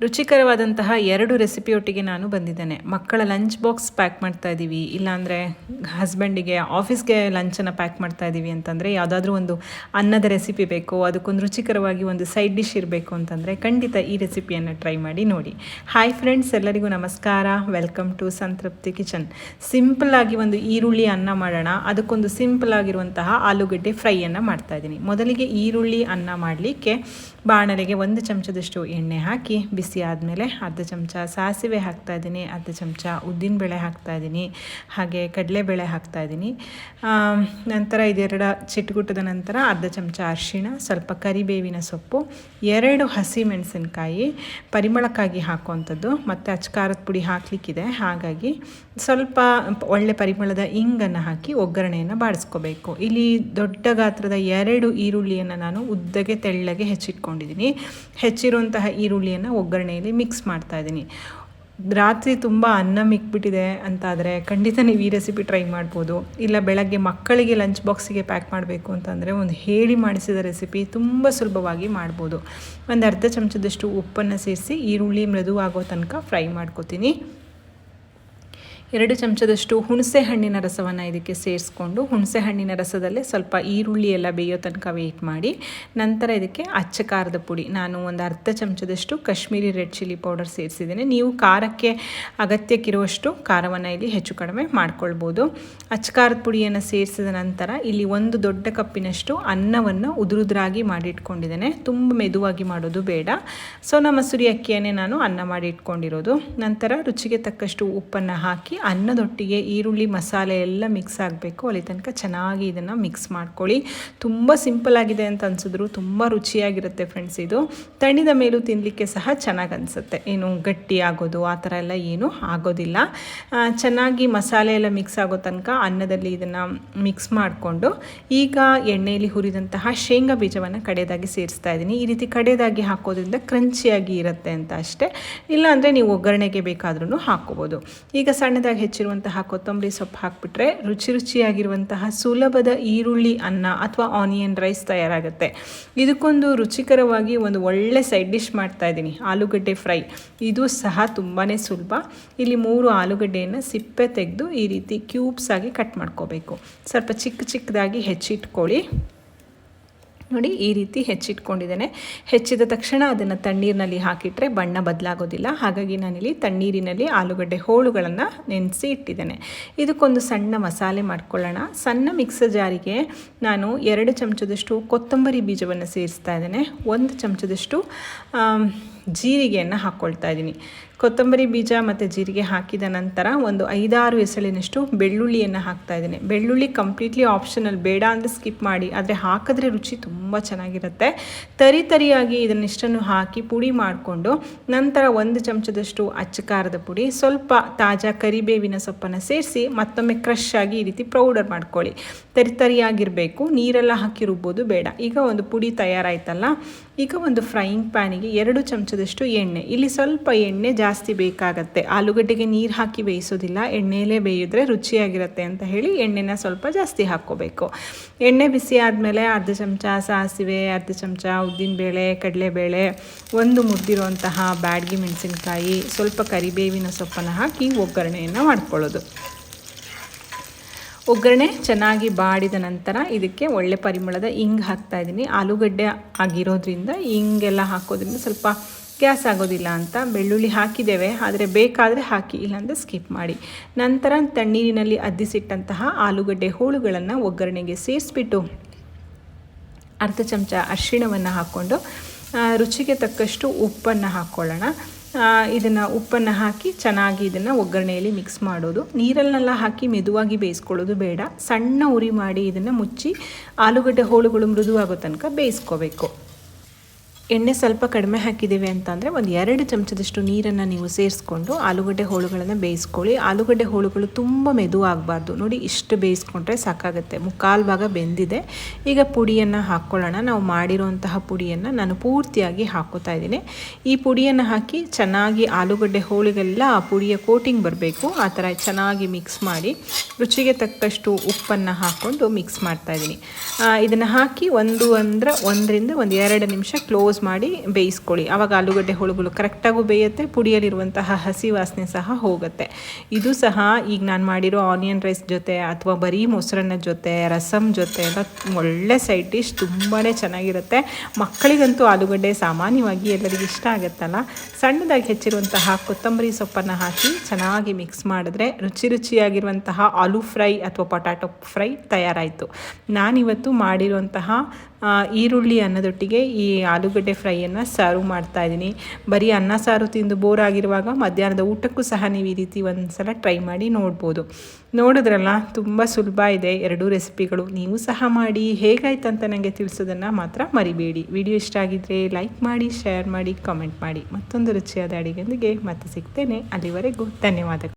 ರುಚಿಕರವಾದಂತಹ ಎರಡು ರೆಸಿಪಿಯೊಟ್ಟಿಗೆ ನಾನು ಬಂದಿದ್ದೇನೆ. ಮಕ್ಕಳ ಲಂಚ್ ಬಾಕ್ಸ್ ಪ್ಯಾಕ್ ಮಾಡ್ತಾ ಇದ್ದೀವಿ ಇಲ್ಲಾಂದರೆ ಹಸ್ಬೆಂಡಿಗೆ ಆಫೀಸ್ಗೆ ಲಂಚನ್ನು ಪ್ಯಾಕ್ ಮಾಡ್ತಾ ಇದ್ದೀವಿ ಅಂತಂದರೆ ಯಾವುದಾದ್ರೂ ಒಂದು ಅನ್ನದ ರೆಸಿಪಿ ಬೇಕು, ಅದಕ್ಕೊಂದು ರುಚಿಕರವಾಗಿ ಒಂದು ಸೈಡ್ ಡಿಶ್ ಇರಬೇಕು ಅಂತಂದರೆ ಖಂಡಿತ ಈ ರೆಸಿಪಿಯನ್ನು ಟ್ರೈ ಮಾಡಿ ನೋಡಿ. ಹಾಯ್ ಫ್ರೆಂಡ್ಸ್ ಎಲ್ಲರಿಗೂ ನಮಸ್ಕಾರ. Welcome to Santrupti kitchen simple ಆಗಿ ಒಂದು ಈರುಳ್ಳಿ ಅನ್ನ ಮಾಡೋಣ. ಅದಕ್ಕೊಂದು ಸಿಂಪಲ್ ಆಗಿರುವಂತಹ ಆಲೂಗಡ್ಡೆ ಫ್ರೈಯನ್ನು ಮಾಡ್ತಾ ಇದ್ದೀನಿ ಮೊದಲಿಗೆ ಈರುಳ್ಳಿ ಅನ್ನ ಮಾಡಲಿಕ್ಕೆ ಬಾಣಲೆಗೆ ಒಂದು ಚಮಚದಷ್ಟು ಎಣ್ಣೆ ಹಾಕಿ ಬಿಸಿ ಆದಮೇಲೆ ಅರ್ಧ ಚಮಚ ಸಾಸಿವೆ ಹಾಕ್ತಾ ಇದ್ದೀನಿ, ಅರ್ಧ ಚಮಚ ಉದ್ದಿನಬೇಳೆ ಹಾಕ್ತಾ ಇದ್ದೀನಿ, ಹಾಗೆ ಕಡಲೆಬೇಳೆ ಹಾಕ್ತಾ ಇದ್ದೀನಿ. ನಂತರ ಇದೆರಡ ಚಿಟ್ಗುಟ್ಟದ ನಂತರ ಅರ್ಧ ಚಮಚ ಅರಿಶಿಣ, ಸ್ವಲ್ಪ ಕರಿಬೇವಿನ ಸೊಪ್ಪು, ಎರಡು ಹಸಿ ಮೆಣಸಿನ್ಕಾಯಿ, ಪರಿಮಳಕ್ಕಾಗಿ ಹಾಕುವಂಥದ್ದು, ಮತ್ತು ಅಚ್ಕಾರದ ಪುಡಿ ಹಾಕಲಿಕ್ಕಿದೆ. ಹಾಗಾಗಿ ಸ್ವಲ್ಪ ಒಳ್ಳೆ ಪರಿಮಳದ ಇಂಗನ್ನು ಹಾಕಿ ಒಗ್ಗರಣೆಯನ್ನು ಬಾಡಿಸ್ಕೋಬೇಕು. ಇಲ್ಲಿ ದೊಡ್ಡ ಗಾತ್ರದ ಎರಡು ಈರುಳ್ಳಿಯನ್ನು ನಾನು ಉದ್ದಗೆ ತೆಳ್ಳಗೆ ಹೆಚ್ಚಿಟ್ಕೊಂಡಿದ್ದೀನಿ ಹೆಚ್ಚಿರುವಂತಹ ಈರುಳ್ಳಿಯನ್ನು ಒಗ್ಗರಣೆಯಲ್ಲಿ ಮಿಕ್ಸ್ ಮಾಡ್ತಾ ಇದ್ದೀನಿ. ರಾತ್ರಿ ತುಂಬ ಅನ್ನ ಮಿಕ್ಬಿಟ್ಟಿದೆ ಅಂತಾದರೆ ಖಂಡಿತ ನೀವು ಈ ರೆಸಿಪಿ ಟ್ರೈ ಮಾಡ್ಬೋದು. ಇಲ್ಲ ಬೆಳಗ್ಗೆ ಮಕ್ಕಳಿಗೆ ಲಂಚ್ ಬಾಕ್ಸಿಗೆ ಪ್ಯಾಕ್ ಮಾಡಬೇಕು ಅಂತಂದರೆ ಒಂದು ಹೇಳಿ ಮಾಡಿಸಿದ ರೆಸಿಪಿ ತುಂಬ ಸುಲಭವಾಗಿ ಮಾಡ್ಬೋದು. ಒಂದು ಅರ್ಧ ಚಮಚದಷ್ಟು ಉಪ್ಪನ್ನು ಸೇರಿಸಿ ಈರುಳ್ಳಿ ಮೃದುವಾಗೋ ತನಕ ಫ್ರೈ ಮಾಡ್ಕೊತೀನಿ. ಎರಡು ಚಮಚದಷ್ಟು ಹುಣಸೆ ಹಣ್ಣಿನ ರಸವನ್ನು ಇದಕ್ಕೆ ಸೇರಿಸ್ಕೊಂಡು ಹುಣಸೆ ಹಣ್ಣಿನ ರಸದಲ್ಲೇ ಸ್ವಲ್ಪ ಈರುಳ್ಳಿ ಎಲ್ಲ ಬೇಯೋ ತನಕ ವೇಟ್ ಮಾಡಿ. ನಂತರ ಇದಕ್ಕೆ ಅಚ್ಚ ಖಾರದ ಪುಡಿ. ನಾನು ಒಂದು ಅರ್ಧ ಚಮಚದಷ್ಟು ಕಾಶ್ಮೀರಿ ರೆಡ್ ಚಿಲ್ಲಿ ಪೌಡರ್ ಸೇರಿಸಿದ್ದೀನಿ. ನೀವು ಖಾರಕ್ಕೆ ಅಗತ್ಯಕ್ಕಿರುವಷ್ಟು ಖಾರವನ್ನು ಇಲ್ಲಿ ಹೆಚ್ಚು ಕಡಿಮೆ ಮಾಡ್ಕೊಳ್ಬೋದು. ಅಚ್ಚ ಖಾರದ ಪುಡಿಯನ್ನು ಸೇರಿಸಿದ ನಂತರ ಇಲ್ಲಿ ಒಂದು ದೊಡ್ಡ ಕಪ್ಪಿನಷ್ಟು ಅನ್ನವನ್ನು ಉದುರುದ್ರಾಗಿ ಮಾಡಿಟ್ಕೊಂಡಿದ್ದೇನೆ. ತುಂಬ ಮೆದುವಾಗಿ ಮಾಡೋದು ಬೇಡ. ಸೋನಾ ಮಸೂರಿ ಅಕ್ಕಿಯನ್ನೇ ನಾನು ಅನ್ನ ಮಾಡಿ ಇಟ್ಕೊಂಡಿರೋದು ನಂತರ ರುಚಿಗೆ ತಕ್ಕಷ್ಟು ಉಪ್ಪನ್ನು ಹಾಕಿ ಅನ್ನದೊಟ್ಟಿಗೆ ಈರುಳ್ಳಿ, ಮಸಾಲೆ ಎಲ್ಲ ಮಿಕ್ಸ್ ಆಗಬೇಕು. ಅಲ್ಲಿ ತನಕ ಚೆನ್ನಾಗಿ ಇದನ್ನು ಮಿಕ್ಸ್ ಮಾಡ್ಕೊಳ್ಳಿ. ತುಂಬ ಸಿಂಪಲ್ ಆಗಿದೆ ಅಂತ ಅನಿಸಿದ್ರು. ತುಂಬ ರುಚಿಯಾಗಿರುತ್ತೆ ಫ್ರೆಂಡ್ಸ್ ಇದು. ತಣಿದ ಮೇಲೂ ತಿನ್ನಲಿಕ್ಕೆ ಸಹ ಚೆನ್ನಾಗಿ ಅನಿಸುತ್ತೆ. ಏನು ಗಟ್ಟಿ ಆಗೋದು, ಆ ಥರ ಎಲ್ಲ ಏನೂ ಆಗೋದಿಲ್ಲ. ಚೆನ್ನಾಗಿ ಮಸಾಲೆ ಎಲ್ಲ ಮಿಕ್ಸ್ ಆಗೋ ತನಕ ಅನ್ನದಲ್ಲಿ ಇದನ್ನು ಮಿಕ್ಸ್ ಮಾಡಿಕೊಂಡು ಈಗ ಎಣ್ಣೆಯಲ್ಲಿ ಹುರಿದಂತಹ ಶೇಂಗಾ ಬೀಜವನ್ನು ಕಡೆಯದಾಗಿ ಸೇರಿಸ್ತಾ ಇದ್ದೀನಿ. ಈ ರೀತಿ ಕಡೆಯದಾಗಿ ಹಾಕೋದ್ರಿಂದ ಕ್ರಂಚಿಯಾಗಿ ಇರುತ್ತೆ ಅಂತ ಅಷ್ಟೇ. ಇಲ್ಲಾಂದರೆ ನೀವು ಒಗ್ಗರಣೆಗೆ ಬೇಕಾದ್ರೂ ಹಾಕ್ಕೋಬೋದು. ಈಗ ಸಣ್ಣದಾಗಿ ಹೆಚ್ಚಿರುವಂತಹ ಕೊತ್ತಂಬರಿ ಸೊಪ್ಪು ಹಾಕಿಬಿಟ್ರೆ ರುಚಿ ರುಚಿಯಾಗಿರುವಂತಹ ಸುಲಭದ ಈರುಳ್ಳಿ, ಅನ್ನ ಅಥವಾ ಆನಿಯನ್ ರೈಸ್ ತಯಾರಾಗುತ್ತೆ. ಇದಕ್ಕೊಂದು ರುಚಿಕರವಾಗಿ ಒಂದು ಒಳ್ಳೆ ಸೈಡ್ ಡಿಶ್ ಮಾಡ್ತಾ ಇದ್ದೀನಿ, ಆಲೂಗಡ್ಡೆ ಫ್ರೈ. ಇದು ಸಹ ತುಂಬಾ ಸುಲಭ. ಇಲ್ಲಿ ಮೂರು ಆಲೂಗಡ್ಡೆಯನ್ನು ಸಿಪ್ಪೆ ತೆಗೆದು ಈ ರೀತಿ ಕ್ಯೂಬ್ಸ್ ಆಗಿ ಕಟ್ ಮಾಡ್ಕೋಬೇಕು. ಸ್ವಲ್ಪ ಚಿಕ್ಕ ಚಿಕ್ಕದಾಗಿ ಹೆಚ್ಚಿಟ್ಕೊಳ್ಳಿ. ನೋಡಿ ಈ ರೀತಿ ಹೆಚ್ಚಿಟ್ಕೊಂಡಿದ್ದೇನೆ. ಹೆಚ್ಚಿದ ತಕ್ಷಣ ಅದನ್ನು ತಣ್ಣೀರಿನಲ್ಲಿ ಹಾಕಿಟ್ರೆ ಬಣ್ಣ ಬದಲಾಗೋದಿಲ್ಲ. ಹಾಗಾಗಿ ನಾನಿಲ್ಲಿ ತಣ್ಣೀರಿನಲ್ಲಿ ಆಲೂಗಡ್ಡೆ ಹೋಳುಗಳನ್ನು ನೆನೆಸಿ ಇಟ್ಟಿದ್ದೇನೆ. ಇದಕ್ಕೊಂದು ಸಣ್ಣ ಮಸಾಲೆ ಮಾಡ್ಕೊಳ್ಳೋಣ. ಸಣ್ಣ ಮಿಕ್ಸರ್ ಜಾರಿಗೆ ನಾನು ಎರಡು ಚಮಚದಷ್ಟು ಕೊತ್ತಂಬರಿ ಬೀಜವನ್ನು ಸೇರಿಸ್ತಾ ಇದ್ದೇನೆ. ಒಂದು ಚಮಚದಷ್ಟು ಜೀರಿಗೆಯನ್ನು ಹಾಕ್ಕೊಳ್ತಾ ಇದ್ದೀನಿ. ಕೊತ್ತಂಬರಿ ಬೀಜ ಮತ್ತು ಜೀರಿಗೆ ಹಾಕಿದ ನಂತರ ಒಂದು ಐದಾರು ಎಸಳಿನಷ್ಟು ಬೆಳ್ಳುಳ್ಳಿಯನ್ನು ಹಾಕ್ತಾ ಇದ್ದೀನಿ. ಬೆಳ್ಳುಳ್ಳಿ ಕಂಪ್ಲೀಟ್ಲಿ ಆಪ್ಷನಲ್ ಬೇಡ ಅಂದರೆ ಸ್ಕಿಪ್ ಮಾಡಿ, ಆದರೆ ಹಾಕಿದ್ರೆ ರುಚಿ ತುಂಬ ಚೆನ್ನಾಗಿರುತ್ತೆ. ತರಿ ತರಿಯಾಗಿ ಇದನ್ನಿಷ್ಟನ್ನು ಹಾಕಿ ಪುಡಿ ಮಾಡಿಕೊಂಡು ನಂತರ ಒಂದು ಚಮಚದಷ್ಟು ಅಚ್ಚ ಖಾರದ ಪುಡಿ, ಸ್ವಲ್ಪ ತಾಜಾ ಕರಿಬೇವಿನ ಸೊಪ್ಪನ್ನು ಸೇರಿಸಿ ಮತ್ತೊಮ್ಮೆ ಕ್ರಶ್ ಆಗಿ ಈ ರೀತಿ ಪೌಡರ್ ಮಾಡ್ಕೊಳ್ಳಿ. ತರಿ ತರಿಯಾಗಿರಬೇಕು, ನೀರೆಲ್ಲ ಹಾಕಿ ರುಬ್ಬೋದು ಬೇಡ. ಈಗ ಒಂದು ಪುಡಿ ತಯಾರಾಯ್ತಲ್ಲ, ಈಗ ಒಂದು ಫ್ರೈಯಿಂಗ್ ಪ್ಯಾನಿಗೆ ಎರಡು ಚಮಚದಷ್ಟು ಎಣ್ಣೆ. ಇಲ್ಲಿ ಸ್ವಲ್ಪ ಎಣ್ಣೆ ಜಾಸ್ತಿ ಬೇಕಾಗತ್ತೆ. ಆಲೂಗಡ್ಡೆಗೆ ನೀರು ಹಾಕಿ ಬೇಯಿಸೋದಿಲ್ಲ. ಎಣ್ಣೆಯಲ್ಲೇ ಬೇಯಿದ್ರೆ ರುಚಿಯಾಗಿರುತ್ತೆ ಅಂತ ಹೇಳಿ ಎಣ್ಣೆನ ಸ್ವಲ್ಪ ಜಾಸ್ತಿ ಹಾಕ್ಕೋಬೇಕು. ಎಣ್ಣೆ ಬಿಸಿ ಆದಮೇಲೆ ಅರ್ಧ ಚಮಚ ಸಾಸಿವೆ, ಅರ್ಧ ಚಮಚ ಉದ್ದಿನಬೇಳೆ, ಕಡಲೆಬೇಳೆ, ಒಂದು ಮುದ್ದಿರುವಂತಹ ಬ್ಯಾಡ್ಗಿ ಮೆಣಸಿನಕಾಯಿ, ಸ್ವಲ್ಪ ಕರಿಬೇವಿನ ಸೊಪ್ಪನ್ನು ಹಾಕಿ ಒಗ್ಗರಣೆಯನ್ನು ಮಾಡ್ಕೊಳ್ಳೋದು. ಒಗ್ಗರಣೆ ಚೆನ್ನಾಗಿ ಬಾಡಿದ ನಂತರ ಇದಕ್ಕೆ ಒಳ್ಳೆ ಪರಿಮಳದ ಇಂಗ್ ಹಾಕ್ತಾ ಇದ್ದೀನಿ. ಆಲೂಗಡ್ಡೆ ಆಗಿರೋದ್ರಿಂದ ಇಂಗೆಲ್ಲ ಹಾಕೋದ್ರಿಂದ ಸ್ವಲ್ಪ ಗ್ಯಾಸ್ ಆಗೋದಿಲ್ಲ ಅಂತ ಬೆಳ್ಳುಳ್ಳಿ ಹಾಕಿದ್ದೇವೆ, ಆದರೆ ಬೇಕಾದರೆ ಹಾಕಿ, ಇಲ್ಲಾಂದರೆ ಸ್ಕಿಪ್ ಮಾಡಿ. ನಂತರ ತಣ್ಣೀರಿನಲ್ಲಿ ಅದ್ದಿಸಿಟ್ಟಂತಹ ಆಲೂಗಡ್ಡೆ ಹೋಳುಗಳನ್ನು ಒಗ್ಗರಣೆಗೆ ಸೇರಿಸ್ಬಿಟ್ಟು ಅರ್ಧ ಚಮಚ ಅರಿಶಿಣವನ್ನು ಹಾಕ್ಕೊಂಡು ರುಚಿಗೆ ತಕ್ಕಷ್ಟು ಉಪ್ಪನ್ನು ಹಾಕ್ಕೊಳ್ಳೋಣ ಇದನ್ನು ಉಪ್ಪನ್ನು ಹಾಕಿ ಚೆನ್ನಾಗಿ ಇದನ್ನು ಒಗ್ಗರಣೆಯಲ್ಲಿ ಮಿಕ್ಸ್ ಮಾಡೋದು. ನೀರಲ್ಲೆಲ್ಲ ಹಾಕಿ ಮೆದುವಾಗಿ ಬೇಯಿಸ್ಕೊಳ್ಳೋದು ಬೇಡ. ಸಣ್ಣ ಉರಿ ಮಾಡಿ ಇದನ್ನು ಮುಚ್ಚಿ ಆಲೂಗಡ್ಡೆ ಹೋಳುಗಳು ಮೃದುವಾಗೋ ತನಕ ಬೇಯಿಸ್ಕೋಬೇಕು. ಎಣ್ಣೆ ಸ್ವಲ್ಪ ಕಡಿಮೆ ಹಾಕಿದ್ದೀವಿ ಅಂತಂದರೆ ಒಂದು ಎರಡು ಚಮಚದಷ್ಟು ನೀರನ್ನು ನೀವು ಸೇರಿಸ್ಕೊಂಡು ಆಲೂಗಡ್ಡೆ ಹೋಳುಗಳನ್ನು ಬೇಯಿಸ್ಕೊಳ್ಳಿ. ಆಲೂಗಡ್ಡೆ ಹೋಳುಗಳು ತುಂಬ ಮೆದು ಆಗಬಾರ್ದು. ನೋಡಿ, ಇಷ್ಟು ಬೇಯಿಸ್ಕೊಂಡ್ರೆ ಸಾಕಾಗುತ್ತೆ. ಮುಕ್ಕಾಲು ಭಾಗ ಬೆಂದಿದೆ. ಈಗ ಪುಡಿಯನ್ನು ಹಾಕ್ಕೊಳ್ಳೋಣ ನಾವು ಮಾಡಿರೋಂತಹ ಪುಡಿಯನ್ನು ನಾನು ಪೂರ್ತಿಯಾಗಿ ಹಾಕೋತಾ ಇದ್ದೀನಿ. ಈ ಪುಡಿಯನ್ನು ಹಾಕಿ ಚೆನ್ನಾಗಿ ಆಲೂಗಡ್ಡೆ ಹೋಳಿಗೆಲ್ಲ ಆ ಪುಡಿಯ ಕೋಟಿಂಗ್ ಬರಬೇಕು. ಆ ಥರ ಚೆನ್ನಾಗಿ ಮಿಕ್ಸ್ ಮಾಡಿ ರುಚಿಗೆ ತಕ್ಕಷ್ಟು ಉಪ್ಪನ್ನು ಹಾಕ್ಕೊಂಡು ಮಿಕ್ಸ್ ಮಾಡ್ತಾ ಇದ್ದೀನಿ. ಇದನ್ನು ಹಾಕಿ ಒಂದು ಅಂದ್ರೆ ಒಂದರಿಂದ ಒಂದು ಎರಡು ನಿಮಿಷ ಕ್ಲೋಸ್ ಕ್ಲೋಸ್ ಮಾಡಿ ಬೇಯಿಸ್ಕೊಳ್ಳಿ. ಆವಾಗ ಆಲೂಗಡ್ಡೆ ಹುಳುಗಳು ಕರೆಕ್ಟಾಗೂ ಬೇಯುತ್ತೆ, ಪುಡಿಯಲ್ಲಿರುವಂತಹ ಹಸಿ ವಾಸನೆ ಸಹ ಹೋಗುತ್ತೆ. ಇದು ಸಹ ಈಗ ನಾನು ಮಾಡಿರೋ ಆನಿಯನ್ ರೈಸ್ ಜೊತೆ ಅಥವಾ ಬರೀ ಮೊಸರನ್ನ ಜೊತೆ ರಸಮ್ ಜೊತೆ ಎಲ್ಲ ಒಳ್ಳೆ ಸೈಡ್ ಡಿಶ್ ತುಂಬಾ ಚೆನ್ನಾಗಿರುತ್ತೆ. ಮಕ್ಕಳಿಗಂತೂ ಆಲೂಗಡ್ಡೆ ಸಾಮಾನ್ಯವಾಗಿ ಎಲ್ಲರಿಗೂ ಇಷ್ಟ ಆಗುತ್ತಲ್ಲ? ಸಣ್ಣದಾಗಿ ಹೆಚ್ಚಿರುವಂತಹ ಕೊತ್ತಂಬರಿ ಸೊಪ್ಪನ್ನು ಹಾಕಿ ಚೆನ್ನಾಗಿ ಮಿಕ್ಸ್ ಮಾಡಿದ್ರೆ ರುಚಿ ರುಚಿಯಾಗಿರುವಂತಹ ಆಲೂ ಫ್ರೈ ಅಥವಾ ಪೊಟ್ಯಾಟೊ ಫ್ರೈ ತಯಾರಾಯಿತು. ನಾನಿವತ್ತು ಮಾಡಿರುವಂತಹ ಈರುಳ್ಳಿ ಅನ್ನದೊಟ್ಟಿಗೆ ಈ ಆಲೂಗಡ್ಡೆ ಫ್ರೈಯನ್ನು ಸರ್ವ್ ಮಾಡ್ತಾ ಇದ್ದೀನಿ. ಬರೀ ಅನ್ನ ಸಾರು ತಿಂದು ಬೋರ್ ಆಗಿರುವಾಗ ಮಧ್ಯಾಹ್ನದ ಊಟಕ್ಕೂ ಸಹ ನೀವು ಈ ರೀತಿ ಒಂದು ಸಲ ಟ್ರೈ ಮಾಡಿ ನೋಡ್ಬೋದು. ನೋಡಿದ್ರಲ್ಲ, ತುಂಬ ಸುಲಭ ಇದೆ ಎರಡೂ ರೆಸಿಪಿಗಳು ನೀವು ಸಹ ಮಾಡಿ. ಹೇಗಾಯ್ತು ಅಂತ ನನಗೆ ತಿಳಿಸೋದನ್ನು ಮಾತ್ರ ಮರಿಬೇಡಿ. ವಿಡಿಯೋ ಇಷ್ಟ ಆಗಿದ್ದರೆ ಲೈಕ್ ಮಾಡಿ ಶೇರ್ ಮಾಡಿ ಕಾಮೆಂಟ್ ಮಾಡಿ. ಮತ್ತೊಂದು ರುಚಿಯಾದ ಅಡಿಗೆಯೊಂದಿಗೆ ಮತ್ತೆ ಸಿಗ್ತೇನೆ. ಅಲ್ಲಿವರೆಗೂ ಧನ್ಯವಾದಗಳು.